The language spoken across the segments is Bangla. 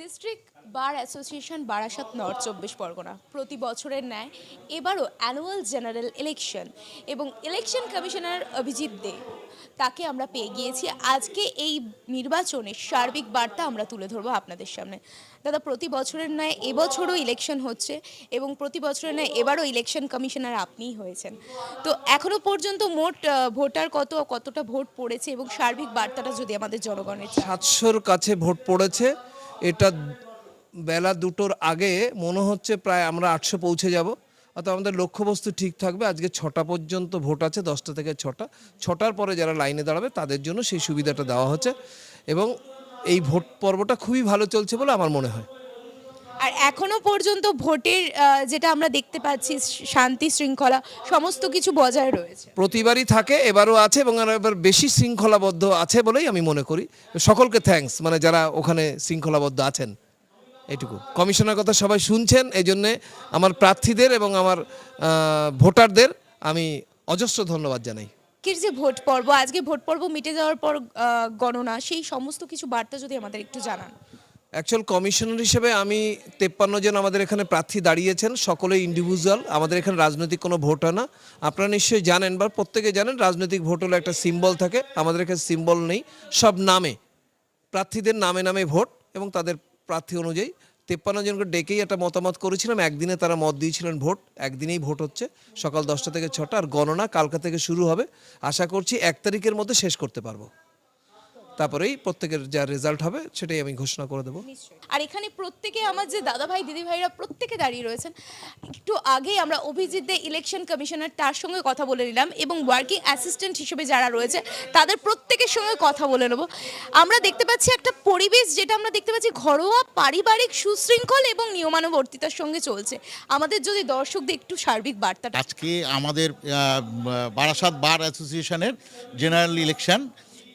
District bar association Barasat north চব্বিশ পরগনা। প্রতি বছরের ন্যায় এবারও অ্যানুয়াল জেনারেল ইলেকশন এবং ইলেকশন কমিশনার অভিজিৎ দে, তাকে আমরা পেয়ে গিয়েছি। আজকে এই নির্বাচনের সার্বিক বার্তা আমরা তুলে ধরবো আপনাদের সামনে। দাদা, প্রতি বছরের ন্যায় এবছরও ইলেকশন হচ্ছে এবং প্রতি বছরের ন্যায় এবারও ইলেকশন কমিশনার আপনিই হয়েছেন। তো এখনও পর্যন্ত মোট ভোটার কত, কতটা ভোট পড়েছে এবং সার্বিক বার্তাটা যদি আমাদের জনগণের সাতশোর কাছে ভোট পড়েছে। এটা বেলা দুটোর আগে মনে হচ্ছে প্রায় আমরা আটশো পৌঁছে যাব। অর্থাৎ আমাদের লক্ষ্যবস্তু ঠিক থাকবে। আজকে ছটা পর্যন্ত ভোট আছে, দশটা থেকে ছটা। ছটার পরে যারা লাইনে দাঁড়াবে, তাদের জন্য সেই সুবিধাটা দেওয়া হচ্ছে। এবং এই ভোট পর্বটা খুবই ভালো চলছে বলে আমার মনে হয়। আর এখনও পর্যন্ত ভোটের যেটা আমরা দেখতে পাচ্ছি শান্তি শৃঙ্খলা সমস্ত কিছু বজায় রয়েছে। প্রতিবারই থাকে এবারও আছে এবং এবার বেশি শৃঙ্খলাবদ্ধ আছে বলেই আমি মনে করি। সকলকে থ্যাঙ্কস মানে যারা ওখানে শৃঙ্খলাবদ্ধ আছেন এটুকু। কমিশনের কথা সবাই শুনছেন এই জন্যে আমার প্রার্থীদের এবং আমার ভোটারদের আমি অজস্র ধন্যবাদ জানাই। কি যে ভোট পর্ব আজকে ভোট পর্ব মিটে যাওয়ার পর গণনা সেই সমস্ত কিছু বার্তা যদি আমাদের একটু জানান। অ্যাকচুয়াল কমিশনার হিসেবে আমি তেপ্পান্ন জন আমাদের এখানে প্রার্থী দাঁড়িয়েছেন সকলে ইন্ডিভিজুয়াল আমাদের এখানে রাজনৈতিক কোনো ভোট হয় না। আপনারা নিশ্চয়ই জানেন বা প্রত্যেকে জানেন, রাজনৈতিক ভোট হলে একটা সিম্বল থাকে, আমাদের এখানে সিম্বল নেই, সব নামে, প্রার্থীদের নামে নামে ভোট এবং তাদের প্রার্থী অনুযায়ী। তেপ্পান্ন জনকে ডেকেই একটা মতামত করেছিলাম, একদিনে তারা মত দিয়েছিলেন ভোট, একদিনেই ভোট হচ্ছে, সকাল দশটা থেকে ছটা, আর গণনা কালকা থেকে শুরু হবে। আশা করছি এক তারিখের মধ্যে শেষ করতে পারব। তারপরেই প্রত্যেকের যা রেজাল্ট হবে সেটাই আমি ঘোষণা করে দেবো। আর এখানে প্রত্যেকে আমার যে দাদা ভাই দিদি ভাইরা প্রত্যেকে দাঁড়িয়ে রয়েছেন। একটু আগেই আমরা অভিজিৎ দে ইলেকশন কমিশনার তার সঙ্গে কথা বলে নিলাম এবং ওয়ার্কিং অ্যাসিস্ট্যান্ট হিসেবে যারা রয়েছে তাদের প্রত্যেকের সঙ্গে কথা বলে নেব। আমরা দেখতে পাচ্ছি একটা পরিবেশ যেটা আমরা দেখতে পাচ্ছি ঘরোয়া পারিবারিক সুশৃঙ্খল এবং নিয়মানুবর্তিতার সঙ্গে চলছে। আমাদের যদি দর্শকদের একটু সার্বিক বার্তাটা। আজকে আমাদের বারাসাত বার অ্যাসোসিয়েশনের জেনারেল ইলেকশন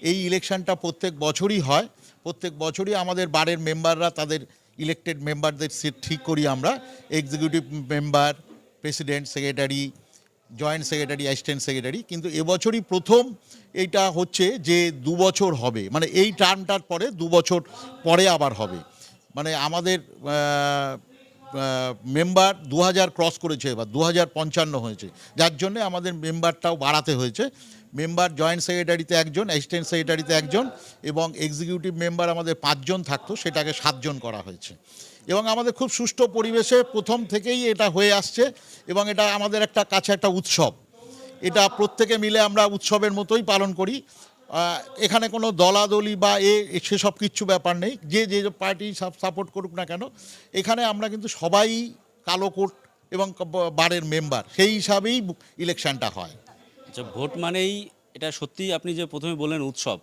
এই ইলেকশনটা প্রত্যেক বছরই হয়। প্রত্যেক বছরই আমাদের বারের মেম্বাররা তাদের ইলেক্টেড মেম্বারদের সিট ঠিক করি আমরা। Executive member president secretary joint secretary assistant secretary কিন্তু এবছরই প্রথম এইটা হচ্ছে যে দু বছর হবে। মানে এই টার্মটার পরে দু বছর পরে আবার হবে। মানে আমাদের মেম্বার দু হাজার ক্রস করেছে এবার দু পঞ্চান্ন হয়েছে। যার জন্য আমাদের মেম্বারটাও বাড়াতে হয়েছে। মেম্বার জয়েন্ট সেক্রেটারিতে একজন অ্যাসিস্ট্যান্ট সেক্রেটারিতে একজন এবং এক্সিকিউটিভ মেম্বার আমাদের পাঁচজন থাকতো, সেটাকে সাতজন করা হয়েছে। এবং আমাদের খুব সুষ্ঠু পরিবেশে প্রথম থেকেই এটা হয়ে আসছে এবং এটা আমাদের একটা কাছে একটা উৎসব। এটা প্রত্যেকে মিলে আমরা উৎসবের মতোই পালন করি। এখানে কোনো দলাদলি বা এ সেসব কিচ্ছু ব্যাপার নেই। যে যে পার্টি সাপোর্ট করুক না কেন, এখানে আমরা কিন্তু সবাই কালো কোট এবং বারের মেম্বার সেই হিসাবেই ইলেকশনটা হয়। আচ্ছা ভোট মানেই এটা সত্যিই আপনি যে প্রথমে বললেন উৎসব।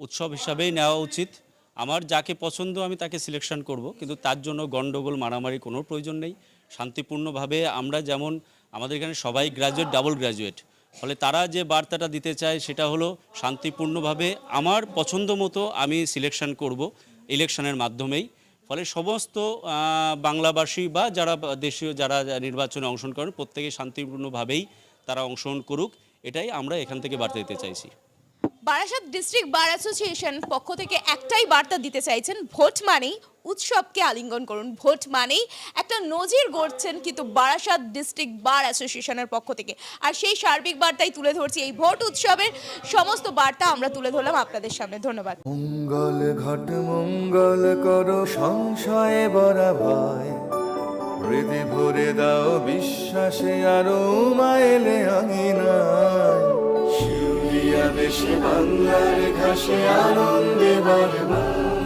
উৎসব হিসাবেই নেওয়া উচিত। আমার যাকে পছন্দ আমি তাকে সিলেকশন করব, কিন্তু তার জন্য গন্ডগোল, মারামারি কোনো প্রয়োজন নেই। শান্তিপূর্ণভাবে আমরা যেমন, আমাদের এখানে সবাই গ্র্যাজুয়েট ডাবল গ্র্যাজুয়েট ফলে তারা যে বার্তাটা দিতে চায় সেটা হলো শান্তিপূর্ণভাবে আমার পছন্দ মতো আমি সিলেকশন করব ইলেকশনের মাধ্যমেই। ফলে সমস্ত বাংলাবাসী বা যারা দেশীয়, যারা নির্বাচনে অংশগ্রহণ করেন প্রত্যেকে শান্তিপূর্ণভাবেই তারা অংশগ্রহণ করুক, এটাই আমরা এখান থেকে বার্তা দিতে চাইছি। বারাসাত ডিস্ট্রিক্ট বার অ্যাসোসিয়েশন পক্ষ থেকে একটাই বার্তা দিতে চাইছেন, ভোট মানেই উৎসবকে আলিঙ্গন করুন, ভোট মানেই একটা নজির গড়ছেন কিন্তু বারাসাত ডিস্ট্রিক্ট বার অ্যাসোসিয়েশনের পক্ষ থেকে। আর সেই সার্বিক বার্তাই তুলে ধরছি এই ভোট উৎসবের সমস্ত বার্তা আমরা তুলে ধরলাম আপনাদের সামনে। ধন্যবাদ। মঙ্গল ঘট মঙ্গল করো, সংশয়ে বরা ভয় হৃদে ভরে দাও, বিশ্বাসে আরও মায়েলে আঙিনায়। শিউলিয়া দেশে বাংলার ঘাসে আনন্দে বারবার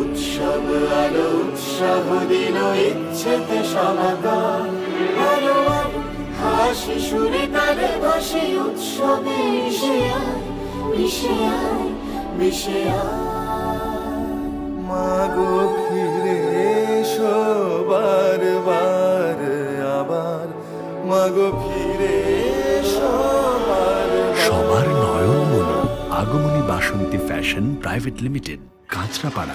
উৎসব আলো, উৎসাহ দিল ইচ্ছেতে আলো হাসি সুরে তালে বসে উৎসবে মিশে আয়, মিশে মিশে মাগো, ফিরে এসো বারবার আবার মাগো, ফিরে fashion private limited Kancharapara